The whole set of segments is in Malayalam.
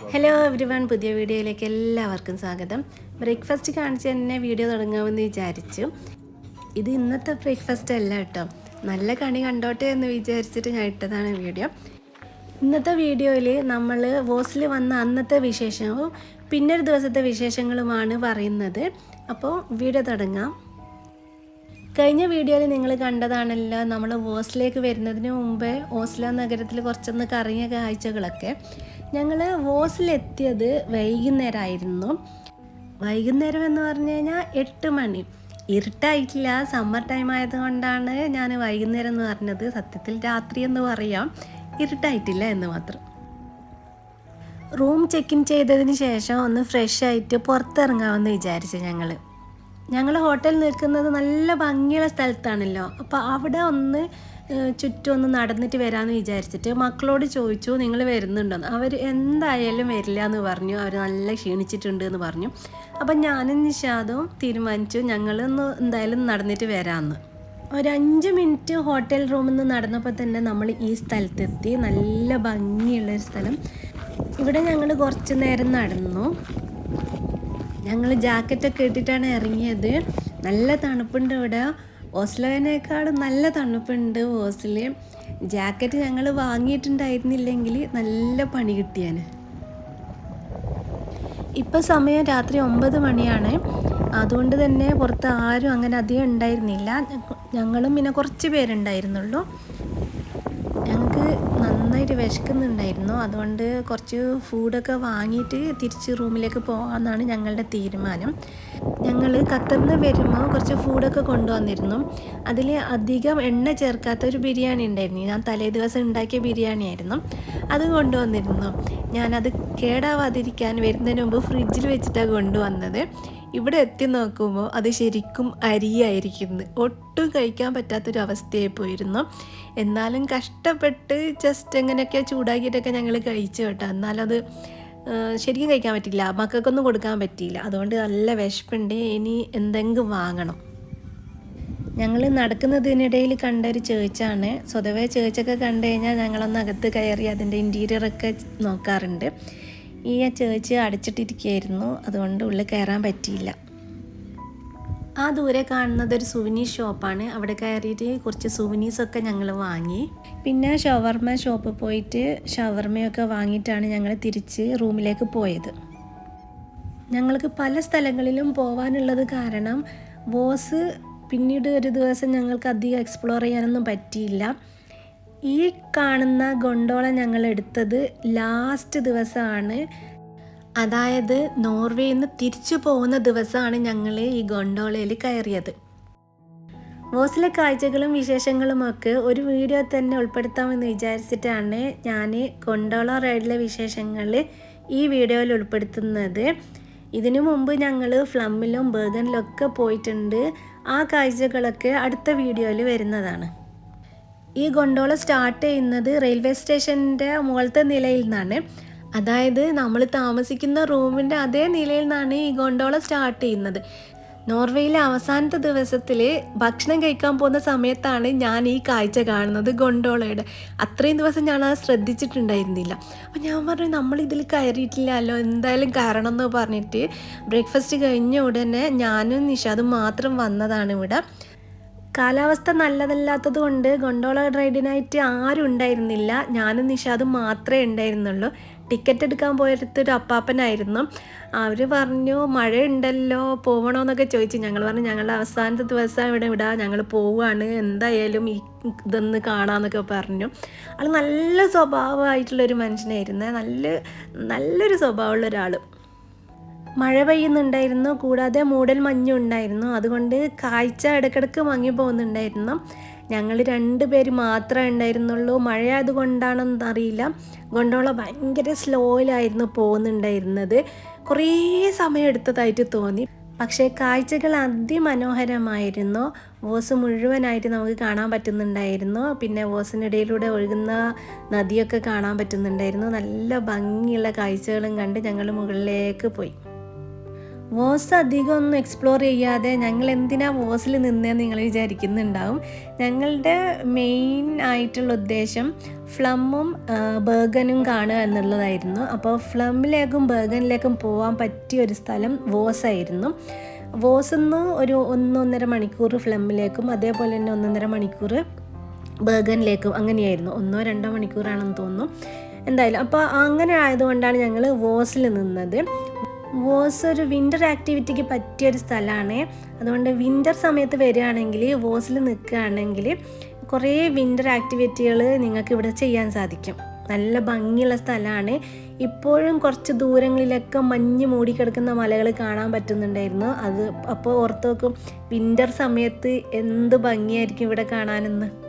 ഹലോ എവരി വൺ പുതിയ വീഡിയോയിലേക്ക് എല്ലാവർക്കും സ്വാഗതം. ബ്രേക്ക്ഫാസ്റ്റ് കാണിച്ച് തന്നെ വീഡിയോ തുടങ്ങാമെന്ന് വിചാരിച്ചു. ഇത് ഇന്നത്തെ ബ്രേക്ക്ഫാസ്റ്റ് അല്ല കേട്ടോ. നല്ല കണി കണ്ടോട്ടെ എന്ന് വിചാരിച്ചിട്ട് ഞാൻ ഇട്ടതാണ് വീഡിയോ. ഇന്നത്തെ വീഡിയോയിൽ നമ്മൾ വോസിൽ വന്ന അന്നത്തെ വിശേഷവും പിന്നൊരു ദിവസത്തെ വിശേഷങ്ങളുമാണ് പറയുന്നത്. അപ്പോൾ വീഡിയോ തുടങ്ങാം. കഴിഞ്ഞ വീഡിയോയിൽ നിങ്ങൾ കണ്ടതാണല്ലോ നമ്മൾ വോസിലേക്ക് വരുന്നതിന് മുമ്പേ ഓസ്ല നഗരത്തിൽ കുറച്ചൊന്ന് കറങ്ങിയ കാഴ്ചകളൊക്കെ. ഞങ്ങൾ വോസിലെത്തിയത് വൈകുന്നേരമായിരുന്നു. വൈകുന്നേരം എന്ന് പറഞ്ഞു കഴിഞ്ഞാൽ എട്ട് മണി. ഇരുട്ടായിട്ടില്ല സമ്മർ ടൈം ആയതുകൊണ്ടാണ് ഞാൻ വൈകുന്നേരം എന്ന് പറഞ്ഞത്. സത്യത്തിൽ രാത്രി എന്ന് പറയാം ഇരുട്ടായിട്ടില്ല എന്ന് മാത്രം. റൂം ചെക്ക് ഇൻ ചെയ്തതിന് ശേഷം ഒന്ന് ഫ്രഷ് ആയിട്ട് പുറത്തിറങ്ങാമെന്ന് വിചാരിച്ചു ഞങ്ങൾ. ഞങ്ങൾ ഹോട്ടൽ നിൽക്കുന്നത് നല്ല ഭംഗിയുള്ള സ്ഥലത്താണല്ലോ. അപ്പോൾ അവിടെ ഒന്ന് ചുറ്റും ഒന്ന് നടന്നിട്ട് വരാമെന്ന് വിചാരിച്ചിട്ട് മക്കളോട് ചോദിച്ചു നിങ്ങൾ വരുന്നുണ്ടോ? അവർ എന്തായാലും വരില്ല എന്ന് പറഞ്ഞു. അവർ നല്ല ക്ഷീണിച്ചിട്ടുണ്ട് എന്ന് പറഞ്ഞു. അപ്പം ഞാനും നിഷാദും തീരുമാനിച്ചു ഞങ്ങളൊന്ന് എന്തായാലും നടന്നിട്ട് വരാമെന്ന് ഒരു അഞ്ച് മിനിറ്റ് ഹോട്ടൽ റൂമിൽ നിന്ന് നടന്നപ്പോൾ തന്നെ നമ്മൾ ഈ സ്ഥലത്തെത്തി. നല്ല ഭംഗിയുള്ളൊരു സ്ഥലം. ഇവിടെ ഞങ്ങൾ കുറച്ച് നേരം നടന്നു. ഞങ്ങൾ ജാക്കറ്റൊക്കെ ഇട്ടിട്ടാണ് ഇറങ്ങിയത്. നല്ല തണുപ്പുണ്ട് ഇവിടെ. ഓസ്ലോവിനേക്കാളും നല്ല തണുപ്പുണ്ട് ഓസ്ലിൽ ജാക്കറ്റ് ഞങ്ങൾ വാങ്ങിയിട്ടുണ്ടായിരുന്നില്ലെങ്കിൽ നല്ല പണി കിട്ടിയാണ് ഇപ്പം സമയം രാത്രി ഒമ്പത് മണിയാണ്. അതുകൊണ്ട് തന്നെ പുറത്ത് ആരും അങ്ങനെ അധികം ഉണ്ടായിരുന്നില്ല. ഞങ്ങളും പിന്നെ കുറച്ച് പേരുണ്ടായിരുന്നുള്ളൂ. നന്നായിട്ട് വിശക്കുന്നുണ്ടായിരുന്നു. അതുകൊണ്ട് കുറച്ച് ഫുഡൊക്കെ വാങ്ങിയിട്ട് തിരിച്ച് റൂമിലേക്ക് പോകാമെന്നാണ് ഞങ്ങളുടെ തീരുമാനം. ഞങ്ങൾ ഖത്തറിൽ നിന്ന് വരുമ്പോൾ കുറച്ച് ഫുഡൊക്കെ കൊണ്ടുവന്നിരുന്നു. അതിൽ അധികം എണ്ണ ചേർക്കാത്ത ഒരു ബിരിയാണി ഉണ്ടായിരുന്നു. ഞാൻ തലേ ദിവസം ഉണ്ടാക്കിയ ബിരിയാണി ആയിരുന്നു അത് കൊണ്ടുവന്നിരുന്നു. ഞാനത് കേടാവാതിരിക്കാൻ വരുന്നതിന് മുമ്പ് ഫ്രിഡ്ജിൽ വെച്ചിട്ടാണ് കൊണ്ടുവന്നത്. ഇവിടെ എത്തി നോക്കുമ്പോൾ അത് ശരിക്കും അരിയായിരിക്കുന്നു. ഒട്ടും കഴിക്കാൻ പറ്റാത്തൊരു അവസ്ഥയായി പോയിരുന്നു. എന്നാലും കഷ്ടപ്പെട്ട് ജസ്റ്റ് എങ്ങനെയൊക്കെ ചൂടാക്കിയിട്ടൊക്കെ ഞങ്ങൾ കഴിച്ചു കേട്ടോ. എന്നാലും അത് ശരിക്കും കഴിക്കാൻ പറ്റില്ല മക്കൾക്കൊന്നും കൊടുക്കാൻ പറ്റിയില്ല. അതുകൊണ്ട് നല്ല വിശപ്പുണ്ട്. ഇനി എന്തെങ്കിലും വാങ്ങണം. ഞങ്ങൾ നടക്കുന്നതിനിടയിൽ കണ്ട ഒരു ചേച്ചാണ്. സ്വതവേ ചേച്ചൊക്കെ കണ്ടു കഴിഞ്ഞാൽ ഞങ്ങളൊന്ന് അകത്ത് കയറി അതിന്റെ ഇന്റീരിയറൊക്കെ നോക്കാറുണ്ട്. ഈ ചേർച്ച് അടച്ചിട്ടിരിക്കുകയായിരുന്നു. അതുകൊണ്ട് ഉള്ളിൽ കയറാൻ പറ്റിയില്ല. ആ ദൂരെ കാണുന്നത് ഒരു സുവനീർ ഷോപ്പാണ് അവിടെ കയറിയിട്ട് കുറച്ച് സുവനീസൊക്കെ ഞങ്ങൾ വാങ്ങി. പിന്നെ ഷവർമ ഷോപ്പ് പോയിട്ട് ഷവർമയൊക്കെ വാങ്ങിയിട്ടാണ് ഞങ്ങൾ തിരിച്ച് റൂമിലേക്ക് പോയത്. ഞങ്ങൾക്ക് പല സ്ഥലങ്ങളിലും പോവാനുള്ളത് കാരണം ബോസ് പിന്നീട് ഒരു ദിവസം ഞങ്ങൾക്ക് അധികം എക്സ്പ്ലോർ ചെയ്യാനൊന്നും പറ്റിയില്ല. ഈ കാണുന്ന ഗൊണ്ടോള ഞങ്ങൾ എടുത്തത് ലാസ്റ്റ് ദിവസമാണ്. അതായത് നോർവേയിൽ നിന്ന് തിരിച്ചു പോകുന്ന ദിവസമാണ് ഞങ്ങൾ ഈ ഗൊണ്ടോളയിൽ കയറിയത്. വോസിലെ കാഴ്ചകളും വിശേഷങ്ങളുമൊക്കെ ഒരു വീഡിയോ തന്നെ ഉൾപ്പെടുത്താമെന്ന് വിചാരിച്ചിട്ടാണ് ഞാൻ കൊണ്ടോള റൈഡിലെ വിശേഷങ്ങൾ ഈ വീഡിയോയിൽ ഉൾപ്പെടുത്തുന്നത്. ഇതിനു മുമ്പ് ഞങ്ങൾ ഫ്ലമ്മിലും ബേഗനിലും ഒക്കെ പോയിട്ടുണ്ട്. ആ കാഴ്ചകളൊക്കെ അടുത്ത വീഡിയോയിൽ വരുന്നതാണ്. ഈ ഗൊണ്ടോള സ്റ്റാർട്ട് ചെയ്യുന്നത് റെയിൽവേ സ്റ്റേഷന്റെ മുകളിലത്തെ നിലയിൽ നിന്നാണ്. അതായത് നമ്മൾ താമസിക്കുന്ന റൂമിന്റെ അതേ നിലയിൽ നിന്നാണ് ഈ ഗൊണ്ടോള സ്റ്റാർട്ട് ചെയ്യുന്നത്. നോർവേയിലെ അവസാനത്തെ ദിവസത്തിൽ ഭക്ഷണം കഴിക്കാൻ പോകുന്ന സമയത്താണ് ഞാൻ ഈ കാഴ്ച കാണുന്നത് ഗൊണ്ടോളയുടെ അത്രയും ദിവസം ഞാൻ അത് ശ്രദ്ധിച്ചിട്ടുണ്ടായിരുന്നില്ല. അപ്പോൾ ഞാൻ പറഞ്ഞു നമ്മൾ ഇതിൽ കയറിയിട്ടില്ലല്ലോ എന്തായാലും കയറണം എന്ന് പറഞ്ഞിട്ട് ബ്രേക്ക്ഫാസ്റ്റ് കഴിഞ്ഞ ഉടനെ ഞാനും നിഷാദും മാത്രം വന്നതാണ് ഇവിടെ. കാലാവസ്ഥ നല്ലതല്ലാത്തത് കൊണ്ട് ഗൊണ്ടോള റൈഡിനായിട്ട് ആരും ഉണ്ടായിരുന്നില്ല. ഞാനും നിഷാദും മാത്രമേ ഉണ്ടായിരുന്നുള്ളൂ. ടിക്കറ്റ് എടുക്കാൻ പോയടുത്തൊരു അപ്പാപ്പനായിരുന്നു. അവർ പറഞ്ഞു മഴയുണ്ടല്ലോ പോകണമെന്നൊക്കെ ചോദിച്ചു. ഞങ്ങൾ പറഞ്ഞു ഞങ്ങളുടെ അവസാനത്തെ ദിവസം ഇവിടെ വിടാം ഞങ്ങൾ പോവുകയാണ് എന്തായാലും ഈ ഇതൊന്ന് കാണാമെന്നൊക്കെ പറഞ്ഞു. ആൾ നല്ല സ്വഭാവമായിട്ടുള്ളൊരു മനുഷ്യനായിരുന്നു. നല്ല നല്ലൊരു സ്വഭാവമുള്ള ഒരാൾ മഴ പെയ്യുന്നുണ്ടായിരുന്നു കൂടാതെ മൂടൽ മഞ്ഞും ഉണ്ടായിരുന്നു. അതുകൊണ്ട് കാഴ്ച ഇടയ്ക്കിടയ്ക്ക് മങ്ങി പോകുന്നുണ്ടായിരുന്നു. ഞങ്ങൾ രണ്ട് പേര് മാത്രമേ ഉണ്ടായിരുന്നുള്ളൂ. മഴ അതുകൊണ്ടാണെന്ന് അറിയില്ല ഗൊണ്ടോള ഭയങ്കര സ്ലോയിലായിരുന്നു പോകുന്നുണ്ടായിരുന്നത്. കുറേ സമയം എടുത്തതായിട്ട് തോന്നി. പക്ഷേ കാഴ്ചകൾ അതിമനോഹരമായിരുന്നു. വോസ് മുഴുവനായിട്ട് നമുക്ക് കാണാൻ പറ്റുന്നുണ്ടായിരുന്നു. പിന്നെ വോസിനിടയിലൂടെ ഒഴുകുന്ന നദിയൊക്കെ കാണാൻ പറ്റുന്നുണ്ടായിരുന്നു. നല്ല ഭംഗിയുള്ള കാഴ്ചകളും കണ്ട് ഞങ്ങൾ മുകളിലേക്ക് പോയി. വോസ് അധികം ഒന്നും എക്സ്പ്ലോർ ചെയ്യാതെ ഞങ്ങൾ എന്തിനാ വോസിൽ നിന്നേന്ന് നിങ്ങൾ വിചാരിക്കുന്നുണ്ടാവും. ഞങ്ങളുടെ മെയിൻ ആയിട്ടുള്ള ഉദ്ദേശം ഫ്ലമ്മും ബേഗനും കാണുക എന്നുള്ളതായിരുന്നു. അപ്പോൾ ഫ്ലമ്മിലേക്കും ബേഗനിലേക്കും പോകാൻ പറ്റിയ ഒരു സ്ഥലം വോസ് ആയിരുന്നു വോസിന്ന് ഒരു ഒന്നൊന്നര മണിക്കൂർ ഫ്ലമ്മിലേക്കും അതേപോലെ തന്നെ ഒന്നൊന്നര മണിക്കൂർ ബേഗനിലേക്കും അങ്ങനെയായിരുന്നു. ഒന്നോ രണ്ടോ മണിക്കൂറാണെന്ന് തോന്നുന്നു. എന്തായാലും അപ്പോൾ അങ്ങനെ ആയതുകൊണ്ടാണ് ഞങ്ങൾ വോസിൽ നിന്നത്. വോസ് ഒരു വിന്റർ ആക്ടിവിറ്റിക്ക് പറ്റിയൊരു സ്ഥലമാണ്. അതുകൊണ്ട് വിന്റർ സമയത്ത് വരികയാണെങ്കിൽ വോസിൽ നിൽക്കുകയാണെങ്കിൽ കുറേ വിന്റർ ആക്ടിവിറ്റികൾ നിങ്ങൾക്ക് ഇവിടെ ചെയ്യാൻ സാധിക്കും. നല്ല ഭംഗിയുള്ള സ്ഥലമാണ്. ഇപ്പോഴും കുറച്ച് ദൂരങ്ങളിലൊക്കെ മഞ്ഞ് മൂടിക്കിടക്കുന്ന മലകൾ കാണാൻ പറ്റുന്നുണ്ടായിരുന്നു. അത് അപ്പോൾ ഓർത്ത് നോക്കും വിന്റർ സമയത്ത് എന്ത് ഭംഗിയായിരിക്കും ഇവിടെ കാണാനെന്ന്.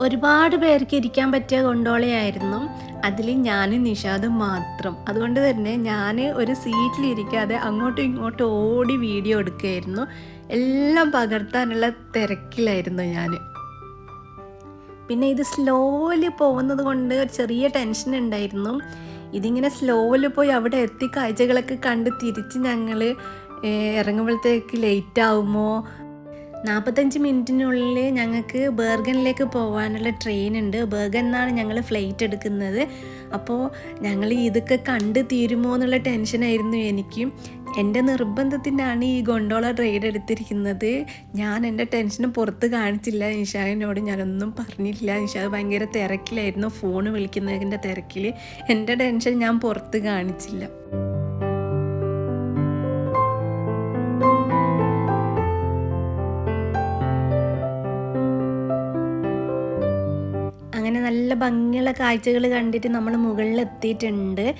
ഒരുപാട് പേർക്ക് ഇരിക്കാൻ പറ്റിയ കൊണ്ടോളയായിരുന്നു അതിൽ ഞാൻ നിഷാദും മാത്രം. അതുകൊണ്ട് തന്നെ ഞാൻ ഒരു സീറ്റിലിരിക്കാതെ അങ്ങോട്ടും ഇങ്ങോട്ടും ഓടി വീഡിയോ എടുക്കുകയായിരുന്നു. എല്ലാം പകർത്താനുള്ള തിരക്കിലായിരുന്നു ഞാൻ പിന്നെ ഇത് സ്ലോയിൽ പോകുന്നത് കൊണ്ട് ഒരു ചെറിയ ടെൻഷൻ ഉണ്ടായിരുന്നു. ഇതിങ്ങനെ സ്ലോയിൽ പോയി അവിടെ എത്തി കാഴ്ചകളൊക്കെ കണ്ട് തിരിച്ച് ഞങ്ങൾ ഇറങ്ങുമ്പോഴത്തേക്ക് ലേറ്റ് ആവുമോ? നാൽപ്പത്തഞ്ച് മിനിറ്റിനുള്ളിൽ ഞങ്ങൾക്ക് ബേർഗനിലേക്ക് പോകാനുള്ള ട്രെയിൻ ഉണ്ട് ബേർഗൻ എന്നാണ് ഞങ്ങൾ ഫ്ലൈറ്റ് എടുക്കുന്നത്. അപ്പോൾ ഞങ്ങൾ ഇതൊക്കെ കണ്ട് തീരുമോ എന്നുള്ള ടെൻഷനായിരുന്നു എനിക്കും. എന്റെ നിർബന്ധത്തിനാണ് ഈ ഗൊണ്ടോള ട്രെയിൻ എടുത്തിരിക്കുന്നത്. ഞാൻ എന്റെ ടെൻഷന് പുറത്ത് കാണിച്ചില്ല. നിഷാദിനോട് ഞാനൊന്നും പറഞ്ഞില്ല. നിഷാദ് ഭയങ്കര തിരക്കിലായിരുന്നു. ഫോൺ വിളിക്കുന്നതിന്റെ തിരക്കിൽ എന്റെ ടെൻഷൻ ഞാൻ പുറത്ത് കാണിച്ചില്ല. ഭംഗിയുള്ള കാഴ്ചകൾ കണ്ടിട്ട് നമ്മൾ മുകളിൽ എത്തിയിട്ടുണ്ട്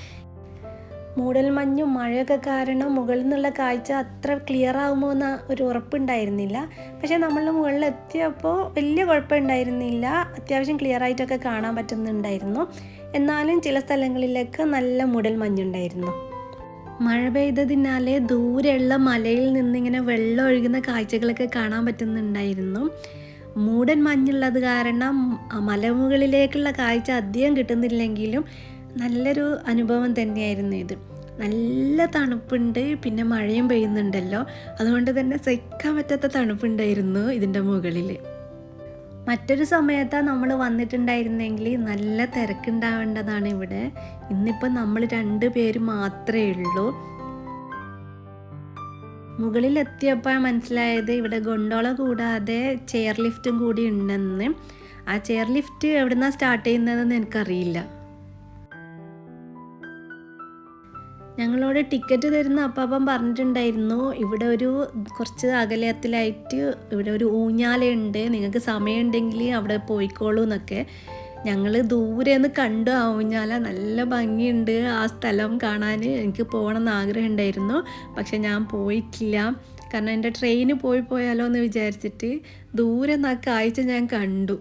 മൂടൽമഞ്ഞും മഴയൊക്കെ കാരണം മുകളിൽ നിന്നുള്ള കാഴ്ച അത്ര ക്ലിയർ ആകുമോ എന്ന ഒരു ഉറപ്പുണ്ടായിരുന്നില്ല. പക്ഷേ നമ്മൾ മുകളിൽ എത്തിയപ്പോൾ വലിയ കുഴപ്പമുണ്ടായിരുന്നില്ല. അത്യാവശ്യം ക്ലിയർ ആയിട്ടൊക്കെ കാണാൻ പറ്റുന്നുണ്ടായിരുന്നു. എന്നാലും ചില സ്ഥലങ്ങളിലൊക്കെ നല്ല മൂടൽ മഞ്ഞുണ്ടായിരുന്നു. മഴ പെയ്തതിനാലെ ദൂരെയുള്ള മലയിൽ നിന്നിങ്ങനെ വെള്ളം ഒഴുകുന്ന കാഴ്ചകളൊക്കെ കാണാൻ പറ്റുന്നുണ്ടായിരുന്നു. മൂടൻ മഞ്ഞുള്ളത് കാരണം മലമുകളിലേക്കുള്ള കാഴ്ച അധികം കിട്ടുന്നില്ലെങ്കിലും നല്ലൊരു അനുഭവം തന്നെയായിരുന്നു ഇത്. നല്ല തണുപ്പുണ്ട് പിന്നെ മഴയും പെയ്യുന്നുണ്ടല്ലോ. അതുകൊണ്ട് തന്നെ സഹിക്കാൻ പറ്റാത്ത തണുപ്പുണ്ടായിരുന്നു ഇതിന്റെ മുകളിൽ മറ്റൊരു സമയത്താണ് നമ്മൾ വന്നിട്ടുണ്ടായിരുന്നെങ്കിൽ നല്ല തിരക്കുണ്ടാവേണ്ടതാണ് ഇവിടെ. ഇന്നിപ്പോൾ നമ്മൾ രണ്ട് പേര് മാത്രമേ ഉള്ളൂ. മുകളിലെത്തിയപ്പോൾ മനസ്സിലായത് ഇവിടെ ഗൊണ്ടോള കൂടാതെ ചെയർ ലിഫ്റ്റും കൂടി ഉണ്ടെന്ന്. ആ ചെയർ ലിഫ്റ്റ് എവിടുന്നാണ് സ്റ്റാർട്ട് ചെയ്യുന്നതെന്ന് എനിക്കറിയില്ല. ഞങ്ങളോട് ടിക്കറ്റ് തരുന്ന അപ്പാപ്പൻ പറഞ്ഞിട്ടുണ്ടായിരുന്നു ഇവിടെ ഒരു കുറച്ച് അകലത്തിലായിട്ട് ഇവിടെ ഒരു ഊഞ്ഞാലുണ്ട് നിങ്ങൾക്ക് സമയമുണ്ടെങ്കിൽ അവിടെ പോയിക്കോളൂ എന്നൊക്കെ ഞങ്ങൾ ദൂരെ നിന്ന് കണ്ടു ആ നല്ല ഭംഗിയുണ്ട് ആ സ്ഥലം കാണാൻ എനിക്ക് പോകണമെന്ന് ആഗ്രഹം ഉണ്ടായിരുന്നു പക്ഷെ ഞാൻ പോയിട്ടില്ല. കാരണം എന്റെ ട്രെയിന് പോയി പോയാലോ എന്ന് വിചാരിച്ചിട്ട് ദൂരെ നിന്ന് ആ കാഴ്ച ഞാൻ കണ്ടു.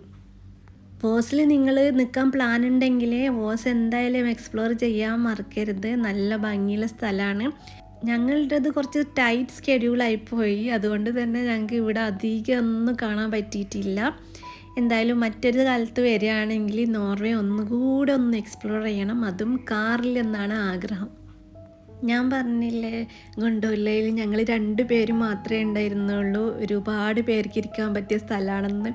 വോസിൽ നിങ്ങൾ നിൽക്കാൻ പ്ലാൻ ഉണ്ടെങ്കിൽ വോസ് എന്തായാലും എക്സ്പ്ലോർ ചെയ്യാൻ മറക്കരുത്. നല്ല ഭംഗിയുള്ള സ്ഥലമാണ്. ഞങ്ങളുടേത് കുറച്ച് ടൈറ്റ് സ്കെഡ്യൂളായിപ്പോയി അതുകൊണ്ട് തന്നെ ഞങ്ങൾക്ക് ഇവിടെ അധികം ഒന്നും കാണാൻ പറ്റിയിട്ടില്ല. എന്തായാലും മറ്റൊരു കാലത്ത് വരികയാണെങ്കിൽ നോർവേ ഒന്നുകൂടെ ഒന്ന് എക്സ്പ്ലോർ ചെയ്യണം. അതും കാറിൽ എന്നാണ് ആഗ്രഹം. ഞാൻ പറഞ്ഞില്ലേ ഗുണ്ടോല്ലയിൽ ഞങ്ങൾ രണ്ട് പേര് മാത്രമേ ഉണ്ടായിരുന്നുള്ളൂ. ഒരുപാട് പേർക്ക് ഇരിക്കാൻ പറ്റിയ സ്ഥലമാണെന്ന്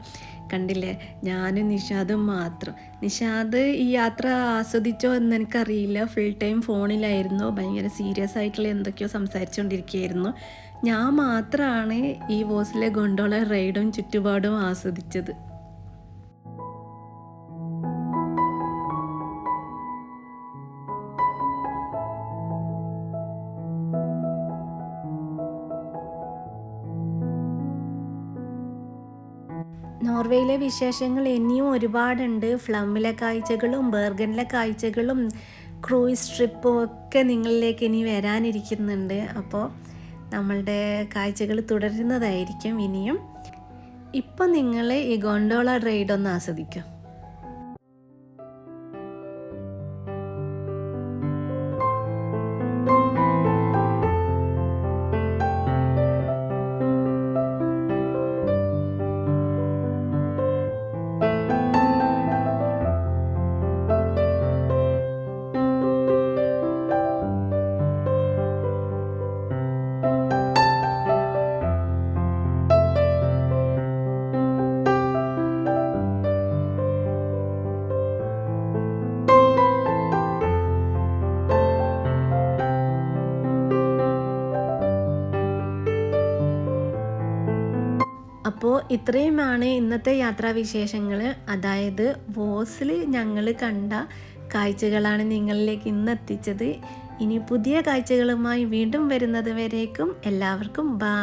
കണ്ടില്ലേ? ഞാനും നിഷാദും മാത്രം. നിഷാദ് ഈ യാത്ര ആസ്വദിച്ചോ എന്ന് എനിക്കറിയില്ല. ഫുൾ ടൈം ഫോണിലായിരുന്നു. ഭയങ്കര സീരിയസ് ആയിട്ടുള്ള എന്തൊക്കെയോ സംസാരിച്ചുകൊണ്ടിരിക്കുകയായിരുന്നു. ഞാൻ മാത്രമാണ് ഈ ബോസിലെ ഗൊണ്ടോള റൈഡും ചുറ്റുപാടും ആസ്വദിച്ചത്. നോർവേയിലെ വിശേഷങ്ങൾ ഇനിയും ഒരുപാടുണ്ട്. ഫ്ലമ്മിലെ കാഴ്ചകളും ബേർഗനിലെ കാഴ്ചകളും ക്രൂയിസ് ട്രിപ്പും ഒക്കെ നിങ്ങളിലേക്ക് ഇനി വരാനിരിക്കുന്നുണ്ട്. അപ്പോൾ നമ്മളുടെ കാഴ്ചകൾ തുടരുന്നതായിരിക്കും ഇനിയും. ഇപ്പം നിങ്ങൾ ഈ ഗോണ്ടോള റൈഡ് ഒന്ന് ആസ്വദിക്കും. അപ്പോൾ ഇത്രയുമാണ് ഇന്നത്തെ യാത്രാവിശേഷങ്ങൾ അതായത് വോസിൽ ഞങ്ങൾ കണ്ട കാഴ്ചകളാണ് നിങ്ങളിലേക്ക് ഇന്ന് എത്തിച്ചത് ഇനി പുതിയ കാഴ്ചകളുമായി വീണ്ടും വരുന്നത് വരേക്കും എല്ലാവർക്കും ബാ